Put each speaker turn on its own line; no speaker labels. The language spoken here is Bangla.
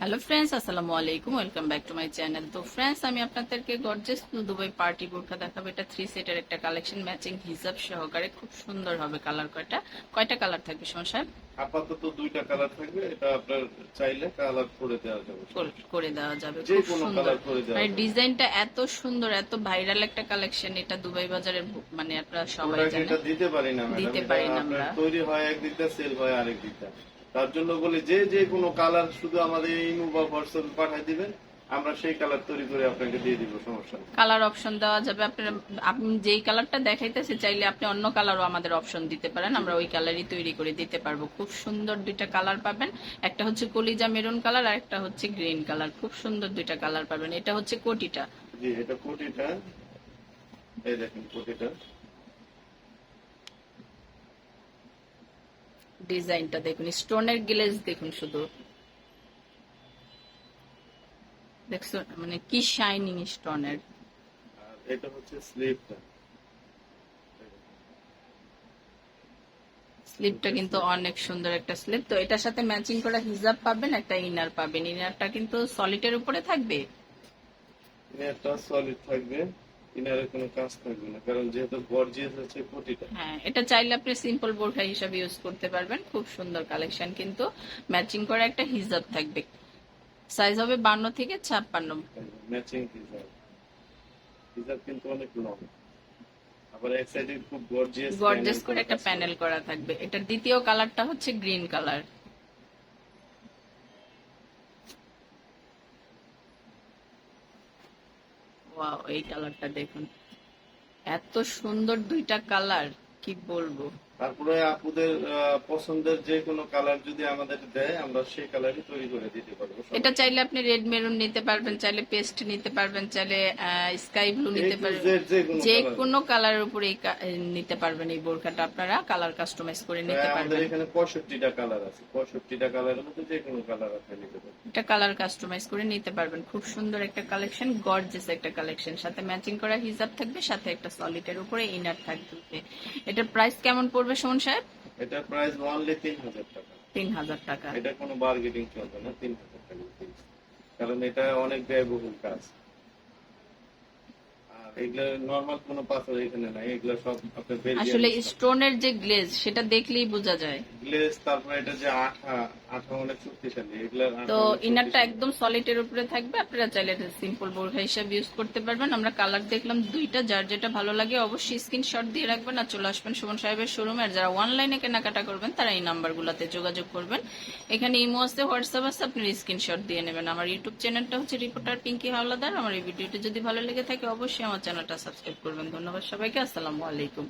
হ্যালো ফ্রেন্ডস আসসালামু আলাইকুম welcome back to my channel তো ফ্রেন্ডস আমি আপনাদেরকে গর্জেস দুবাই পার্টি বোরখা দেখাবো। এটা থ্রি সেটের একটা কালেকশন ম্যাচিং হিসাব সহকারে খুব সুন্দর হবে কালার কয়টা? কয়টা কালার থাকবে সময় সাহেব?
আপাতত দুইটা কালার থাকবে এটা আপনার চাইলে কালার করে দেওয়া যাবে।
করে দেওয়া যাবে
যে
খুব
কোনো
সুন্দর।
কালার করে দেওয়া
মানে
যাবে।
ডিজাইনটা এত সুন্দর এত ভাইরাল একটা কালেকশন এটা দুবাই বাজারের মানে আপনারা সবাই জানেন।
এটা দিতে পারি না
দিতে পারি না আমরা।
তৈরি হয় এক দিকটা সেল হয় আরেক দিকটা তার জন্য বলি যে যে কোনো কালার শুধু আমাদের ইমো বা হোয়াটসঅ্যাপে পাঠিয়ে দিবেন আমরা সেই কালার তৈরি করে আপনাকে দিয়ে দিব সমস্যা নেই।
কালার অপশন দেওয়া যাবে। আপনার আপনি যেই কালারটা দেখাইতেছে চাইলে আপনি অন্য কালারও আমাদের অপশন দিতে পারেন। আমরা ওই কালারই তৈরি করে দিতে পারব। খুব সুন্দর দুইটা কালার পাবেন। একটা হচ্ছে কলিজা মেরুন কালার আর একটা হচ্ছে গ্রিন কালার খুব সুন্দর দুইটা কালার পাবেন। এটা হচ্ছে কোটিটা।
জি এটা কোটিটা। এই দেখেন কোটিটা।
ডিজাইনটা দেখুন স্টোনের গ্লেজ দেখুন শুধু। দেখছ মানে কি শাইনিং স্টোনের
এটা হচ্ছে স্লিভটা
স্লিপটা কিন্তু অনেক সুন্দর একটা স্লিপ তো এটার সাথে ম্যাচিং করা হিজাব পাবেন একটা ইনার পাবেন। ইনারটা কিন্তু সলিটের উপরে থাকবে।
একটা সলিড থাকবে। ইনারে কোনো কাজ থাকবে না কারণ যেহেতু গর্জিয়াস আছে কোটিটা
হ্যাঁ এটা চাইলে আপনি সিম্পল বোরখা হিসাবে ইউজ করতে পারবেন খুব সুন্দর কালেকশন কিন্তু ম্যাচিং করা একটা হিজাব থাকবে। সাইজ হবে বান্ন থেকে ছাপ্পান্ন।
ম্যাচিং হিজাব। হিজাব কিন্তু অনেক লং আবার এক সাইডে খুব গর্জিয়াস
গর্জেস করে একটা প্যানেল করা থাকবে। এটা দ্বিতীয় কালারটা হচ্ছে গ্রিন কালার ওয়াও এই কালারটা দেখুন। এত সুন্দর দুইটা কালার কি বলব?
তারপরে আপুদের পছন্দের যে কোনো কালার যদি আমাদের দেয় আমরা সেই কালারই তৈরি করে দিতে পারব
এটা চাইলে আপনি রেড মেরুন নিতে পারবেন চাইলে পেস্ট নিতে পারবেন চাইলে স্কাই ব্লু নিতে পারবেন।
যে কোনো
কালারের উপরে নিতে পারবেন এই বোরখাটা আপনারা কালার কাস্টমাইজ করে নিতে
আমাদের
পারবেন।
এখানে পঁয়ষট্টিটা কালার আছে পঁয়ষট্টিটা কালারের মধ্যে যে কোনো কালার আপনি নিতে পারবেন।
এটা কালার কাস্টমাইজ করে নিতে পারবেন। খুব সুন্দর একটা কালেকশন গর্জেস একটা কালেকশন সাথে ম্যাচিং করা হিজাব থাকবে সাথে একটা সলিডের উপরে ইনার থাকবে। এটা প্রাইস কেমন পড়বে সুমন সাহেব?
এটার প্রাইস অনলি তিন হাজার টাকা।
তিন হাজার টাকা।
এটা কোনো বার্গেনিং চলবে না তিন হাজার টাকা কারণ এটা অনেক ব্যয়বহুল কাজ। এগুলো নরমাল কোনো পাথর এখানে নাই এগুলো সব আপনার
আসলে স্টোনের যে গ্লেজ সেটা দেখলেই বোঝা যায়।
গ্লেজ তারপরে এটা যে আঠা আঠা অনেক শক্তিশালী এগুলোর
তো ইনারটা। একদম সলিডের উপরে থাকবে আপনারা চাইলে সিম্পল বোরখা হিসাবে ইউজ করতে পারবেন। আমরা কালার দেখলাম দুইটা যার যেটা ভালো লাগে অবশ্যই স্ক্রিনশট দিয়ে রাখবেন আর চলে আসবেন সুমন সাহেবের শোরুমে আর যারা অনলাইনে কেনাকাটা করবেন তারা এই নাম্বারগুলোতে যোগাযোগ করবেন। এখানে ইমো আছে হোয়াটসঅ্যাপ আছে আপনি স্ক্রিনশট দিয়ে নেবেন। আমার ইউটিউব চ্যানেলটা হচ্ছে রিপোর্টার পিঙ্কি হাওলাদার আমার এই ভিডিওটি যদি ভালো লেগে থাকে অবশ্যই আমার চ্যানেলটা সাবস্ক্রাইব করবেন। ধন্যবাদ সবাইকে আসসালামু আলাইকুম।